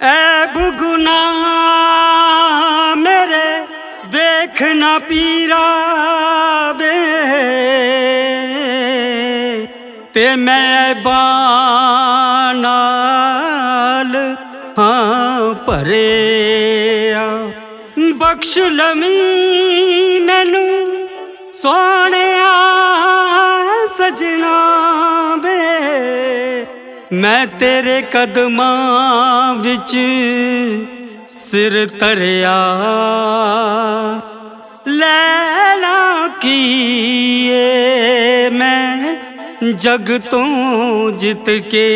ਐ ਬੁਗਨਾ ਮੇਰੇ ਵੇਖ ਪੀਰਾ ਵੇ ਤੇ ਮੈਂ ਬਾਨਾਲ ਹਾਂ ਭਰਿਆ ਬਖਸ਼ ਲਵੀ ਮੈਨੂੰ ਸੋਹਣਿਆ ਸਜਣਾ ਵੇ ਮੈਂ ਤੇਰੇ ਕਦਮਾਂ ਵਿੱਚ ਸਿਰ ਤਰਿਆ ਲੈ ਲਾ ਕੀਏ ਮੈਂ ਜਗ ਤੋਂ ਜਿੱਤ ਕੇ।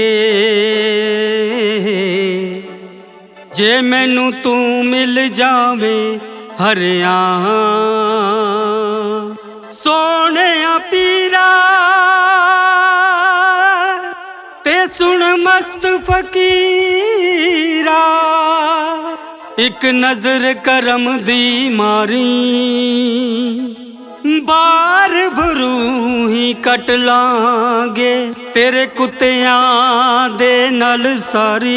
ਜੇ ਮੈਨੂੰ ਤੂੰ ਮਿਲ ਜਾਵੇ ਹਰਿਆ ਸੋਹਣਿਆ ਇੱਕ ਨਜ਼ਰ ਕਰਮ ਦੀ ਮਾਰੀ। ਬਾਰ ਭਰੂ ਹੀ ਕੱਟ ਲਾਂਗੇ, ਤੇਰੇ ਕੁੱਤਿਆਂ ਦੇ ਨਾਲ ਸਾਰੀ।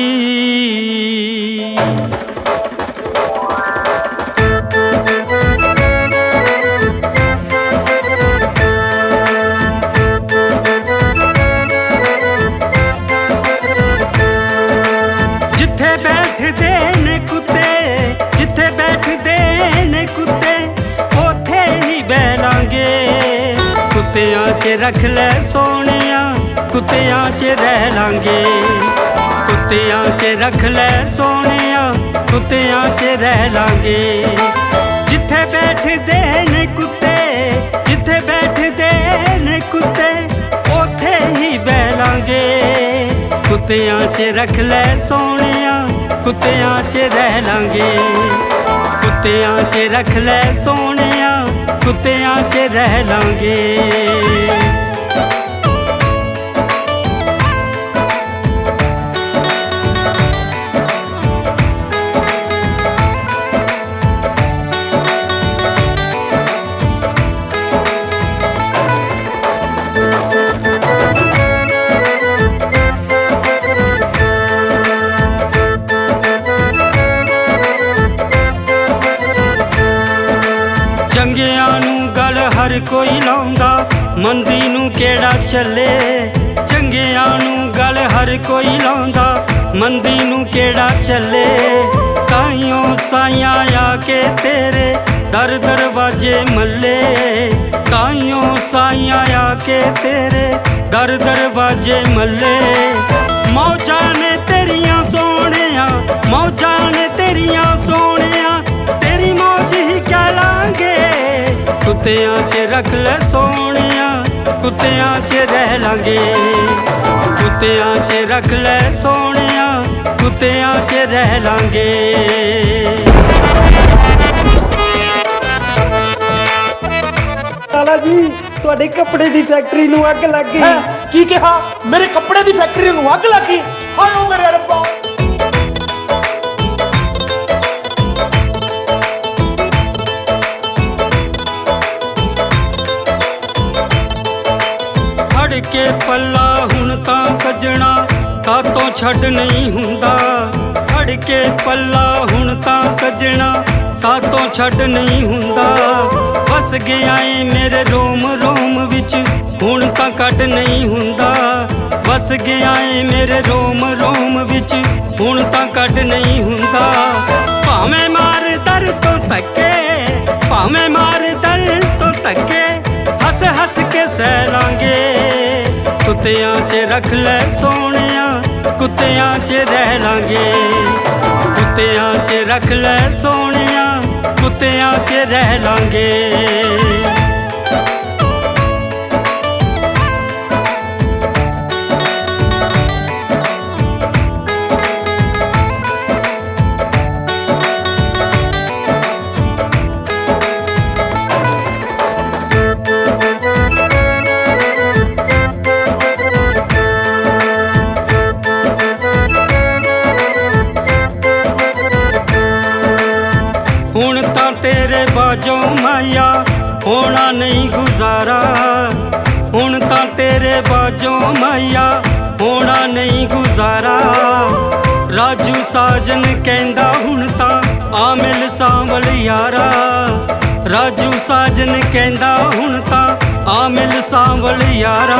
ਰੱਖ ਲੈ ਸੋਹਣਿਆ, ਕੁੱਤਿਆਂ 'ਚ ਰਹਿ ਲਾਂਗੇ। ਕੁੱਤਿਆਂ 'ਚ ਰੱਖ ਲੈ ਸੋਹਣਿਆ, ਕੁੱਤਿਆਂ 'ਚ ਰਹਿ ਲਾਂਗੇ। ਜਿੱਥੇ ਬੈਠਦੇ ਨੇ ਕੁੱਤੇ, ਜਿੱਥੇ ਬੈਠਦੇ ਨੇ ਕੁੱਤੇ, ਉੱਥੇ ਹੀ ਬਹਿ ਲਾਂਗੇ। ਕੁੱਤਿਆਂ 'ਚ ਰੱਖ ਲੈ ਸੋਹਣਿਆ, ਕੁੱਤਿਆਂ 'ਚ ਰਹਿ ਲਾਂਗੇ। ਕੁੱਤਿਆਂ 'ਚ ਰੱਖ ਲੈ ਸੋਹਣਿਆ, ਕੁੱਤਿਆਂ 'ਚ ਰਹਿ ਲਾਂਗੇ। ਕੋਈ ਲਾਉਂਦਾ, ਮੰਦੀ ਨੂੰ ਕਿਹੜਾ ਚੱਲੇ? ਚੰਗਿਆਂ ਨੂੰ ਗੱਲ ਹਰ ਕੋਈ ਲਾਉਂਦਾ, ਮੰਦੀ ਨੂੰ ਕਿਹੜਾ ਚੱਲੇ? ਤਾਈਓ ਸਾਈਆਂ ਆ ਕੇ ਤੇਰੇ, ਦਰ ਦਰਵਾਜੇ ਮੱਲੇ। ਤਾਈਓ ਸਾਈਆਂ ਆ ਕੇ ਤੇਰੇ, ਦਰ ਦਰਵਾਜੇ ਮੱਲੇ। ਮੌਜਾਂ ਨੇ ਤੇਰੀਆਂ ਸੋਹਣਿਆ, ਮੌਜਾਂ ਕੁੱਤਿਆਂ 'ਚ ਰੱਖ ਲੈ ਸੋਹਣਿਆ ਕੁੱਤਿਆਂ 'ਚ ਰਹਿ ਲਾਂਗੇ। ਕੁੱਤਿਆਂ 'ਚ ਰੱਖ ਲੈ ਸੋਹਣਿਆ ਕੁੱਤਿਆਂ 'ਚ ਰਹਿ ਲਾਂਗੇ। ਲਾਲਾ ਜੀ ਤੁਹਾਡੇ ਕੱਪੜੇ ਦੀ ਫੈਕਟਰੀ ਨੂੰ ਅੱਗ ਲੱਗ ਗਈ। ਹੈਂ? ਕੀ ਕਿਹਾ? ਮੇਰੇ ਕੱਪੜੇ ਦੀ ਫੈਕਟਰੀ ਨੂੰ ਅੱਗ ਲੱਗੀ ਹਾਏ ਓ ਮੇਰੇ ਰੱਬਾ। ਕੇ ਪੱਲਾ ਹੁਣ ਤਾਂ ਸਜਣਾ ਤਾਤੋਂ ਛੱਡ ਨਹੀਂ ਹੁੰਦਾ। ਫੜ ਕੇ ਪੱਲਾ ਹੁਣ ਤਾਂ ਸਜਣਾ ਸਾਤੋਂ ਛੱਡ ਨਹੀਂ ਹੁੰਦਾ। ਫਸ ਗਿਆ ਏ ਮੇਰੇ ਰੋਮ ਰੋਮ ਵਿੱਚ, ਹੁਣ ਤਾਂ ਕੱਢ ਨਹੀਂ ਹੁੰਦਾ। ਵਸ ਗਿਆ ਏ ਮੇਰੇ ਰੋਮ ਰੋਮ ਵਿੱਚ, ਹੁਣ ਤਾਂ ਕੱਢ ਨਹੀਂ ਹੁੰਦਾ। ਭਾਵੇਂ ਮਾਰ ਦਰ ਤੋਂ ਧੱਕੇ, ਭਾਵੇਂ ਮਾਰ ਦਰ ਤੋਂ ਧੱਕੇ ਹੱਸ ਹੱਸ ਕੇ ਸਹਿ ਲਾਂਗੇ। ਕੁੱਤਿਆਂ 'ਚ ਰੱਖ ਲੈ ਸੋਹਣਿਆ, ਕੁੱਤਿਆਂ 'ਚ ਰਹਿ ਲਾਂਗੇ। ਕੁੱਤਿਆਂ 'ਚ ਰੱਖ ਲੈ ਸੋਹਣਿਆ, ਕੁੱਤਿਆਂ 'ਚ ਰਹਿ ਲਾਂਗੇ। ਹੋਣਾ ਨਹੀਂ ਗੁਜ਼ਾਰਾ। ਹੁਣ ਤਾਂ ਤੇਰੇ ਬਾਝੋਂ ਮਾਇਆ, ਹੋਣਾ ਨਹੀਂ ਗੁਜ਼ਾਰਾ। ਰਾਜੂ ਸਾਜਨ ਕਹਿੰਦਾ ਹੁਣ ਤਾਂ ਆ ਮਿਲ ਸਾਂਵਲ ਯਾਰਾ। ਰਾਜੂ ਸਾਜਨ ਕਹਿੰਦਾ ਹੁਣ ਤਾਂ ਆ ਮਿਲ ਸਾਂਵਲ ਯਾਰਾ।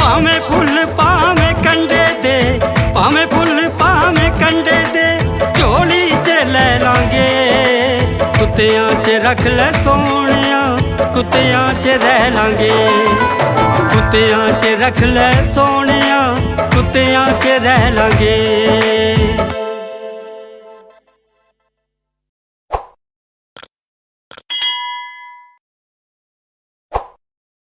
ਭਾਵੇਂ ਫੁੱਲ, ਭਾਵੇਂ ਕੰਡੇ ਦੇ, ਭਾਵੇਂ ਫੁੱਲ, ਭਾਵੇਂ ਕੰਡੇ ਦੇ, ਝੋਲੀ 'ਚ ਲੈ ਲਾਂਗੇ। ਕੁੱਤਿਆਂ 'ਚ ਰੱਖ ਲੈ ਸੋਹਣਿਆ ਕੁੱਤਿਆਂ 'ਚ ਰਹਿ ਲਾਂਗੇ। ਕੁੱਤਿਆਂ 'ਚ ਰੱਖ ਲੈ ਸੋਹਣਿਆ ਕੁੱਤਿਆਂ 'ਚ ਰਹਿ ਲਾਂਗੇ।